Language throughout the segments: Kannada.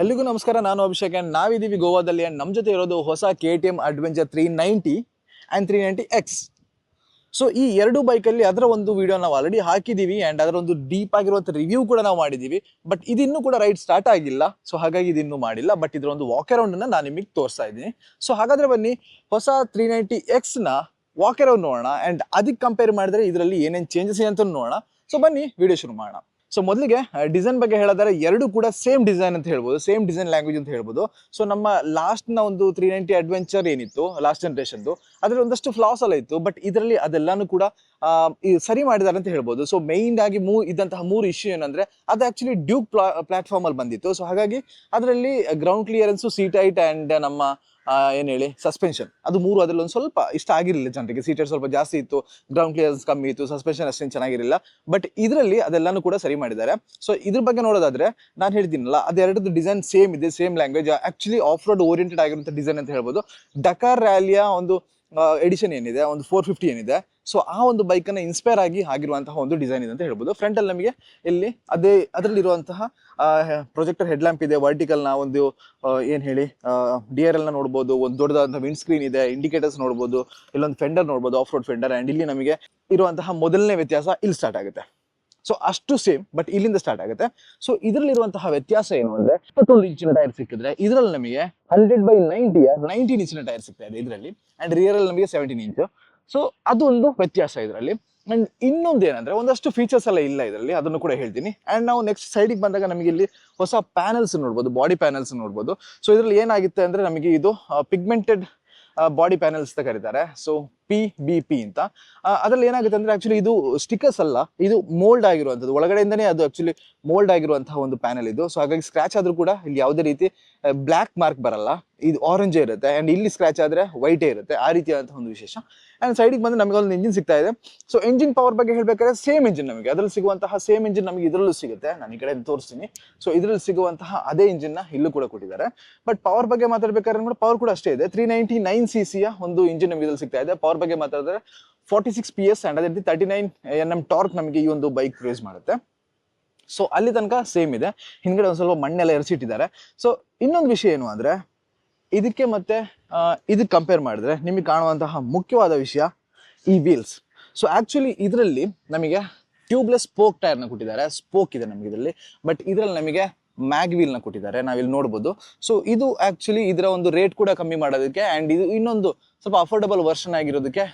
ಎಲ್ಲಿಗೂ ನಮಸ್ಕಾರ, ನಾನು ಅಭಿಷೇಕ್ ಆ್ಯಂಡ್ ನಾವಿದ್ದೀವಿ ಗೋವಾದಲ್ಲಿ ಆ್ಯಂಡ್ ನಮ್ಮ ಜೊತೆ ಇರೋದು ಹೊಸ K T M adventure three ninety and three ninety X so ಈ ಎರಡು ಬೈಕಲ್ಲಿ ಅದರ ಒಂದು ವಿಡಿಯೋ ನಾವು ಆಲ್ರೆಡಿ ಹಾಕಿದ್ದೀವಿ ಆ್ಯಂಡ್ ಅದರ ಒಂದು ಡೀಪ್ ಆಗಿರುವಂಥ ರಿವ್ಯೂ ಕೂಡ ನಾವು ಮಾಡಿದ್ದೀವಿ. ಬಟ್ ಇದಿನ್ನೂ ಕೂಡ ರೈಡ್ ಸ್ಟಾರ್ಟ್ ಆಗಿಲ್ಲ. ಸೊ ಹಾಗಾಗಿ ಇದಿನ್ನೂ ಮಾಡಿಲ್ಲ. ಬಟ್ ಇದರ ಒಂದು ವಾಕ್ ಅರೌಂಡನ್ನು ನಾನು ನಿಮಗೆ ತೋರಿಸ್ತಾ ಇದ್ದೀನಿ. ಸೊ ಹಾಗಾದರೆ ಬನ್ನಿ, ಹೊಸ ತ್ರೀ ನೈಂಟಿ ಎಕ್ಸ್ನ ವಾಕ್ ಅರೌಂಡ್ ನೋಡೋಣ. ಆ್ಯಂಡ್ ಅದಕ್ಕೆ ಕಂಪೇರ್ ಮಾಡಿದ್ರೆ ಇದರಲ್ಲಿ ಏನೇನು ಚೇಂಜಸ್ ಇದೆ ನೋಡೋಣ. ಸೊ ಬನ್ನಿ ವಿಡಿಯೋ ಶುರು ಮಾಡೋಣ. ಸೊ ಮೊದಲಿಗೆ ಡಿಸೈನ್ ಬಗ್ಗೆ ಹೇಳೋದಾದ್ರೆ ಎರಡು ಕೂಡ ಸೇಮ್ ಡಿಸೈನ್ ಅಂತ ಹೇಳ್ಬೋದು ಸೇಮ್ ಡಿಸೈನ್ ಲ್ಯಾಂಗ್ವೇಜ್ ಅಂತ ಹೇಳ್ಬೋದು. ಸೊ ನಮ್ಮ ಲಾಸ್ಟ್ನ ಒಂದು ತ್ರೀ ನೈಂಟಿ ಅಡ್ವೆಂಚರ್ ಏನಿತ್ತು ಲಾಸ್ಟ್ ಜನ್ರೇಷನ್ದು ಅದರಲ್ಲಿ ಒಂದಷ್ಟು ಫ್ಲಾಸ್ ಎಲ್ಲ ಇತ್ತು ಬಟ್ ಇದರಲ್ಲಿ ಅದೆಲ್ಲಾನು ಕೂಡ ಸರಿ ಮಾಡಿದ್ದಾರೆ ಅಂತ ಹೇಳ್ಬೋದು. ಸೊ ಮೈನ್ ಆಗಿ ಮೂ, ಇದ್ದಂತಹ ಮೂರು ಇಶ್ಯೂ ಏನಂದ್ರೆ, ಅದು ಆಕ್ಚುಲಿ ಡ್ಯೂಕ್ ಪ್ಲಾಟ್ಫಾರ್ಮ್ ಅಲ್ಲಿ ಬಂದಿತ್ತು. ಸೊ ಹಾಗಾಗಿ, ಅದರಲ್ಲಿ ground clearance seat height and ನಮ್ಮ ಏನ್ ಹೇಳಿ? ಸಸ್ಪೆನ್ಷನ್ ಅದು ಮೂರು ಅದರಲ್ಲಿ ಒಂದು ಸ್ವಲ್ಪ ಇಷ್ಟ ಆಗಿರಲಿಲ್ಲ ಜನರಿಗೆ. ಸೀಟರ್ ಸ್ವಲ್ಪ ಜಾಸ್ತಿ ಇತ್ತು ಗ್ರೌಂಡ್ ಕ್ಲಿಯರೆನ್ಸ್ ಕಮ್ಮಿ ಇತ್ತು ಸಸ್ಪೆನ್ಷನ್ ಅಷ್ಟೇನು ಚೆನ್ನಾಗಿರಲಿಲ್ಲ. ಬಟ್ ಇದರಲ್ಲಿ ಅದೆಲ್ಲಾನು ಕೂಡ ಸರಿ ಮಾಡಿದ್ದಾರೆ. ಸೊ ಇದ್ರ ಬಗ್ಗೆ ನೋಡೋದಾದ್ರೆ ನಾನು ಹೇಳ್ತೀನಲ್ಲ ಅದೆರಡದ್ದು ಡಿಸೈನ್ ಸೇಮ್ ಇದೆ same language actually off road oriented ಆಗಿರುವಂಥ ಡಿಸೈನ್ ಅಂತ ಹೇಳ್ಬೋದು. ಡಕಾರ್ ರ್ಯಾಲಿಯ ಒಂದು ಎಡಿಷನ್ ಏನಿದೆ, ಒಂದು ಫೋರ್ ಫಿಫ್ಟಿ ಏನಿದೆ. ಸೊ ಆ ಒಂದು ಬೈಕನ್ನು ಇನ್ಸ್ಪೈರ್ ಆಗಿ ಆಗಿರುವಂತಹ ಒಂದು ಡಿಸೈನ್ ಇದೆ ಅಂತ ಹೇಳ್ಬೋದು. ಫ್ರಂಟ್ ಅಲ್ಲಿ ನಮಗೆ ಇಲ್ಲಿ ಅದೇ, ಅದರಲ್ಲಿರುವಂತಹ ಪ್ರೊಜೆಕ್ಟರ್ ಹೆಡ್ ಲ್ಯಾಂಪ್ ಇದೆ ವರ್ಟಿಕಲ್ನ ಒಂದು ಏನು ಹೇಳಿ ಡಿ ಆರ್ ಎಲ್ನ ನೋಡ್ಬೋದು, ಒಂದು ದೊಡ್ಡದಾದಂಥ ವಿಂಡ್ ಸ್ಕ್ರೀನ್ ಇದೆ ಇಂಡಿಕೇಟರ್ಸ್ ನೋಡ್ಬೋದು, ಇಲ್ಲೊಂದು ಫೆಂಡರ್ ನೋಡ್ಬೋದು ಆಫ್ ರೋಡ್ ಫೆಂಡರ್ ಅಂಡ್ ಇಲ್ಲಿ ನಮಗೆ ಇರುವಂತಹ ಮೊದಲನೇ ವ್ಯತ್ಯಾಸ ಇಲ್ಲಿ ಸ್ಟಾರ್ಟ್ ಆಗುತ್ತೆ. ಸೊ ಅಷ್ಟು ಸೇಮ್ ಬಟ್ ಇಲ್ಲಿಂದ ಸ್ಟಾರ್ಟ್ ಆಗುತ್ತೆ. ಸೊ ಇದರಲ್ಲಿರುವಂತಹ ವ್ಯತ್ಯಾಸ ಏನು ಅಂದ್ರೆ, ಇಪ್ಪತ್ತೊಂದು ಇಂಚಿನ ಟೈರ್ ಸಿಕ್ಕಿದ್ರೆ ಇದರಲ್ಲಿ ನಮಗೆ ಹಂಡ್ರೆಡ್ ಬೈ ನೈಂಟಿಯ ನೈನ್ಟೀನ್ ಇಂಚಿನ ಟೈರ್ ಸಿಗ್ತಾ ಇದೆ ಇದರಲ್ಲಿ ಅಂಡ್ ರಿಯರ್ ಅಲ್ಲಿ ನಮಗೆ ಸೆವೆಂಟೀನ್ ಇಂಚು ಸೊ ಅದೊಂದು ವ್ಯತ್ಯಾಸ ಇದರಲ್ಲಿ. ಅಂಡ್ ಇನ್ನೊಂದು ಏನಂದ್ರೆ, ಒಂದಷ್ಟು ಫೀಚರ್ಸ್ ಎಲ್ಲ ಇಲ್ಲ ಇದರಲ್ಲಿ, ಅದನ್ನು ಕೂಡ ಹೇಳ್ತೀನಿ. ಅಂಡ್ ನಾವು ನೆಕ್ಸ್ಟ್ ಸೈಡಿಗೆ ಬಂದಾಗ ನಮಗೆ ಇಲ್ಲಿ ಹೊಸ ಪ್ಯಾನಲ್ಸ್ ನೋಡ್ಬೋದು ಬಾಡಿ ಪ್ಯಾನಲ್ಸ್ ನೋಡ್ಬೋದು. ಸೊ ಇದರಲ್ಲಿ ಏನಾಗುತ್ತೆ ಅಂದ್ರೆ, ನಮಗೆ ಇದು ಪಿಗ್ಮೆಂಟೆಡ್ ಬಾಡಿ ಪ್ಯಾನಲ್ಸ್ ಅಂತ ಕರೀತಾರೆ. ಸೊ ಪಿ ಬಿ ಪಿ ಅಂತ. ಅದ್ರಲ್ಲಿ ಏನಾಗುತ್ತೆ ಅಂದ್ರೆ ಆಕ್ಚುಲಿ ಇದು ಸ್ಟಿಕರ್ಸ್ ಅಲ್ಲ, ಇದು ಮೋಲ್ಡ್ ಆಗಿರುವಂಥದ್ದು. ಒಳಗಡೆಯಿಂದನೇ ಅದು ಆಕ್ಚುಲಿ ಮೋಲ್ಡ್ ಆಗಿರುವಂತಹ ಒಂದು ಪ್ಯಾನಲ್ ಇದು. ಸೊ ಹಾಗಾಗಿ ಸ್ಕ್ರಾಚ್ ಆದ್ರೂ ಕೂಡ ಇಲ್ಲಿ ಯಾವುದೇ ರೀತಿ ಬ್ಲ್ಯಾಕ್ ಮಾರ್ಕ್ ಬರಲ್ಲ. ಇದು ಆರೆಂಜೇ ಇರುತ್ತೆ ಅಂಡ್ ಇಲ್ಲಿ ಸ್ಕ್ರಾಚ್ ಆದ್ರೆ ವೈಟೇ ಇರುತ್ತೆ, ಆ ರೀತಿಯಾದಂಥ ಒಂದು ವಿಶೇಷ. ಅಂಡ್ ಸೈಡಿಗೆ ಬಂದ್ರೆ ನಮಗೆ ಒಂದು ಇಂಜಿನ್ ಸಿಗ್ತಾ ಇದೆ. ಸೊ ಇಂಜಿನ್ ಪವರ್ ಬಗ್ಗೆ ಹೇಳಬೇಕಾದ್ರೆ ಸೇಮ್ ಇಂಜಿನ್ ನಮಗೆ. ಅದರಲ್ಲಿ ಸಿಗುವಂತಹ ಸೇಮ್ ಇಂಜಿನ್ ನಮಗೆ ಇದರಲ್ಲೂ ಸಿಗುತ್ತೆ. ನಾನು ಈ ಕಡೆ ತೋರಿಸ್ತೀನಿ. ಸೊ ಇದರಲ್ಲಿ ಸಿಗುವಂತಹ ಅದೇ ಇಂಜಿನ್ನ ಇಲ್ಲೂ ಕೂಡ ಕೊಟ್ಟಿದ್ದಾರೆ. ಬಟ್ ಪವರ್ ಬಗ್ಗೆ ಮಾತಾಡಬೇಕಾದ್ರೆ ಕೂಡ ಪವರ್ ಕೂಡ ಅಷ್ಟೇ ಇದೆ. ತ್ರೀ ನೈಂಟಿ ನೈನ್ ಸಿ ಸಿಯ ಒಂದು ಇಂಜಿನ್ ನಮಗೆ ಇದರಲ್ಲಿ ಸಿಗ್ತಾ ಇದೆ. ಪವರ್ ಬಗ್ಗೆ ಮಾತಾಡಿದ್ರೆ forty six P S and ಅದೇ ರೀತಿ thirty nine N M torque ನಮಗೆ ಈ ಒಂದು ಬೈಕ್ ಪ್ರೊಡ್ಯೂಸ್ ಮಾಡುತ್ತೆ. ಸೊ ಅಲ್ಲಿ ತನಕ ಸೇಮ್ ಇದೆ. ಹಿಂದ್ಗಡೆ ಒಂದು ಸ್ವಲ್ಪ ಮಣ್ಣೆಲ್ಲ ಎರಸಿಟ್ಟಿದ್ದಾರೆ. ಸೊ ಇನ್ನೊಂದು ವಿಷಯ ಏನು ಅಂದ್ರೆ ಇದಕ್ಕೆ ಮತ್ತೆ ಇದಕ್ಕೆ ಕಂಪೇರ್ ಮಾಡಿದ್ರೆ ನಿಮಗೆ ಕಾಣುವಂತಹ ಮುಖ್ಯವಾದ ವಿಷಯ ಈ ವೀಲ್ಸ್ ಸೊ ಆಕ್ಚುಲಿ ಇದರಲ್ಲಿ ನಮಗೆ ಟ್ಯೂಬ್ಲೆಸ್ ಸ್ಪೋಕ್ ಟೈರ್ನ ಕೊಟ್ಟಿದ್ದಾರೆ. ಸ್ಪೋಕ್ ಇದೆ ನಮಗೆ ಇದರಲ್ಲಿ. ಬಟ್ ಇದರಲ್ಲಿ ನಮಗೆ ಮ್ಯಾಗ್ ವೀಲ್ನ ಕೊಟ್ಟಿದ್ದಾರೆ. ನಾವಿಲ್ಲಿ ನೋಡ್ಬೋದು. ಸೊ ಇದು ಆಕ್ಚುಲಿ ಇದರ ಒಂದು ರೇಟ್ ಕೂಡ ಕಮ್ಮಿ ಮಾಡೋದಕ್ಕೆ ಆ್ಯಂಡ್ ಇದು ಇನ್ನೊಂದು ಸ್ವಲ್ಪ ಅಫೋರ್ಡಬಲ್ ವರ್ಷನ್ ಆಗಿರೋದಕ್ಕೆ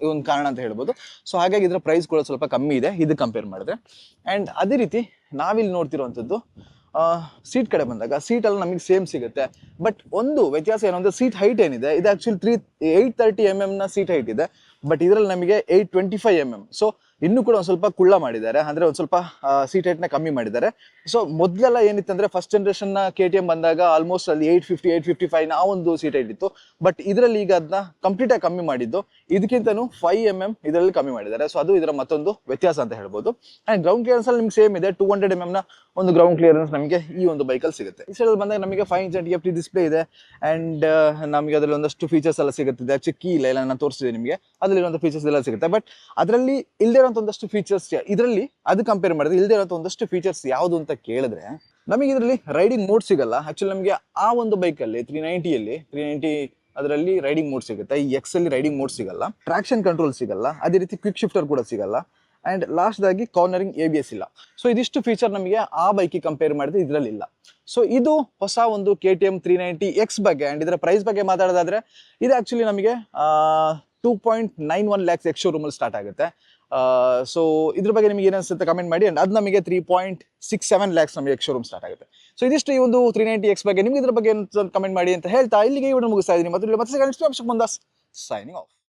ಒಂದು ಕಾರಣ ಅಂತ ಹೇಳ್ಬೋದು. ಸೊ ಹಾಗಾಗಿ ಇದರ ಪ್ರೈಸ್ ಕೂಡ ಸ್ವಲ್ಪ ಕಮ್ಮಿ ಇದೆ. ಇದು ಕಂಪೇರ್ ಮಾಡಿದ್ರೆ. ಆ್ಯಂಡ್ ಅದೇ ರೀತಿ ನಾವಿಲ್ಲಿ ನೋಡ್ತಿರುವಂಥದ್ದು ಸೀಟ್ ಕಡೆ ಬಂದಾಗ ಸೀಟ್ ಎಲ್ಲ ನಮಗೆ ಸೇಮ್ ಸಿಗುತ್ತೆ. ಬಟ್ ಒಂದು ವ್ಯತ್ಯಾಸ ಏನು ಅಂದರೆ ಸೀಟ್ ಹೈಟ್ ಏನಿದೆ, ಇದು actually three eight thirty M ಎಮ್ನ seat height ಇದೆ ಬಟ್ ಇದರಲ್ಲಿ ನಮಗೆ eight twenty five M M so ಇನ್ನೂ ಕೂಡ ಒಂದು ಸ್ವಲ್ಪ ಕುಳ್ಳ ಮಾಡಿದ್ದಾರೆ. ಅಂದ್ರೆ ಒಂದು ಸ್ವಲ್ಪ ಸೀಟ್ನ ಕಮ್ಮಿ ಮಾಡಿದ್ದಾರೆ. ಸೊ ಮೊದಲೆಲ್ಲ ಏನಿತ್ತಂದ್ರೆ ಫಸ್ಟ್ ಜನರೇಷನ್ನ ಕೆ ಟಿ ಎಂ ಬಂದಾಗ ಆಲ್ಮೋಸ್ಟ್ ಅಲ್ಲಿ eight fifty eight fifty five ಆ ಒಂದು ಸೀಟ್ ಹೈಟ್ ಇತ್ತು. ಬಟ್ ಇದರಲ್ಲಿ ಈಗ ಅದನ್ನ ಕಂಪ್ಲೀಟ್ ಆಗಿ ಕಮ್ಮಿ ಮಾಡಿದ್ದು. ಇದಕ್ಕಿಂತನೂ ಫೈವ್ ಎಂ ಎಂ ಇದರಲ್ಲಿ ಕಮ್ಮಿ ಮಾಡಿದ್ದಾರೆ. ಸೊ ಅದು ಇದರ ಮತ್ತೊಂದು ವ್ಯತ್ಯಾಸ ಅಂತ ಹೇಳ್ಬೋದು. ಅಂಡ್ ಗ್ರೌಂಡ್ ಕ್ಲಿಯರೆನ್ಸ್ ಅಲ್ಲಿ ನಿಮ್ಗೆ ಸೇಮ್ ಇದೆ. ಟೂ ಹಂಡ್ರೆಡ್ ಎಂ ಎಂ ನ ಒಂದು ಗ್ರೌಂಡ್ ಕ್ಲಿಯರೆನ್ಸ್ ನಮಗೆ ಈ ಒಂದು ಬೈಕಲ್ಲಿ ಸಿಗುತ್ತೆ. ಸೈಡಲ್ಲಿ ಬಂದಾಗ ನಮಗೆ five inch F T display ಇದೆ. ಅಂಡ್ ನಮಗೆ ಅದರಲ್ಲಿ ಒಂದಷ್ಟು ಫೀಚರ್ಸ್ ಎಲ್ಲ ಸಿಗುತ್ತೆ ಚಿಕ್ಕಿ, ಇಲ್ಲ ಎಲ್ಲ ನಾನು ತೋರಿಸಿದೆ ನಿಮಗೆ. ಅದರಲ್ಲಿ ಒಂದು ಫೀಚರ್ಸ್ ಎಲ್ಲ ಸಿಗುತ್ತೆ. ಬಟ್ ಅದರಲ್ಲಿ ಇಲ್ಲದೆ ಒಂದಷ್ಟು ಫೀಚರ್ಸ್ ಇದರಲ್ಲಿ ಅದು ಕಂಪೇರ್ ಮಾಡಿದ್ರೆ ಇಲ್ಲದೆ ಇರೋ ಒಂದಷ್ಟು ಫೀಚರ್ಸ್ ಯಾವುದು ಅಂತ ಕೇಳಿದ್ರೆ ನಮಗೆ ಇದರಲ್ಲಿ ರೈಡಿಂಗ್ ಮೋಡ್ ಸಿಗಲ್ಲ. ಆಕ್ಚುಲಿ ನಮಗೆ ಆ ಒಂದು ಬೈಕಲ್ಲಿ ತ್ರೀ ನೈಂಟಿಯಲ್ಲಿ ತ್ರೀ ನೈಂಟಿ ಅದರಲ್ಲಿ ರೈಡಿಂಗ್ ಮೋಡ್ ಸಿಗುತ್ತೆ. ಈ ಎಕ್ಸ್ ಅಲ್ಲಿ ರೈಡಿಂಗ್ ಮೋಡ್ ಸಿಗಲ್ಲ. ಟ್ರಾಕ್ಷನ್ ಕಂಟ್ರೋಲ್ ಸಿಗಲ್ಲ. ಅದೇ ರೀತಿ ಕ್ವಿಕ್ ಶಿಫ್ಟರ್ ಕೂಡ ಸಿಗಲ್ಲ. ಅಂಡ್ ಲಾಸ್ಟ್ ಆಗಿ ಕಾರ್ನರಿಂಗ್ ಎ ಬಿ ಎಸ್ ಇಲ್ಲ. ಸೊ ಇದಿಷ್ಟು ಫೀಚರ್ ನಮಗೆ ಆ ಬೈಕಿಗೆ ಕಂಪೇರ್ ಮಾಡಿದ್ರೆ ಇದರಲ್ಲಿ ಇಲ್ಲ. ಸೊ ಇದು ಹೊಸ ಒಂದು K T M three ninety X ಬಗ್ಗೆ ಅಂಡ್ ಇದರ ಪ್ರೈಸ್ ಬಗ್ಗೆ ಮಾತಾಡೋದಾದ್ರೆ, ಇದು ಆಕ್ಚುಲಿ ನಮಗೆ two point nine one lakhs ex ಶೋರೂಮಲ್ಲಿ start ಆಗುತ್ತೆ. ಸೊ ಇದ್ರ ಬಗ್ಗೆ ನಿಮಗೆ ಏನಿಸುತ್ತೆ ಕಮೆಂಟ್ ಮಾಡಿ ಅಂಡ್ ಅದು ನಮಗೆ three point six seven lakhs ನಮಗೆ ಶೋರೂಮ್ ಸ್ಟಾರ್ಟ್ ಆಗುತ್ತೆ. ಸೊ ಇದಿಷ್ಟು ಈ ಒಂದು ತ್ರೀ ನೈಂಟಿ ಎಕ್ಸ್ ಬಗ್ಗೆ, ನಿಮ್ಗೆ ಇದ್ರ ಬಗ್ಗೆ ಕಮೆಂಟ್ ಮಾಡಿ ಅಂತ ಹೇಳ್ತಾ, ಇಲ್ಲಿಗೆ ಇವರು ಮುಗಿಸ್ತಾ ಇದ್ದೀನಿ. ಮತ್ತೆ ಮತ್ತೆ ಮುಂದಾಸ್ ಸೈನಿಂಗ್ ಆಫ್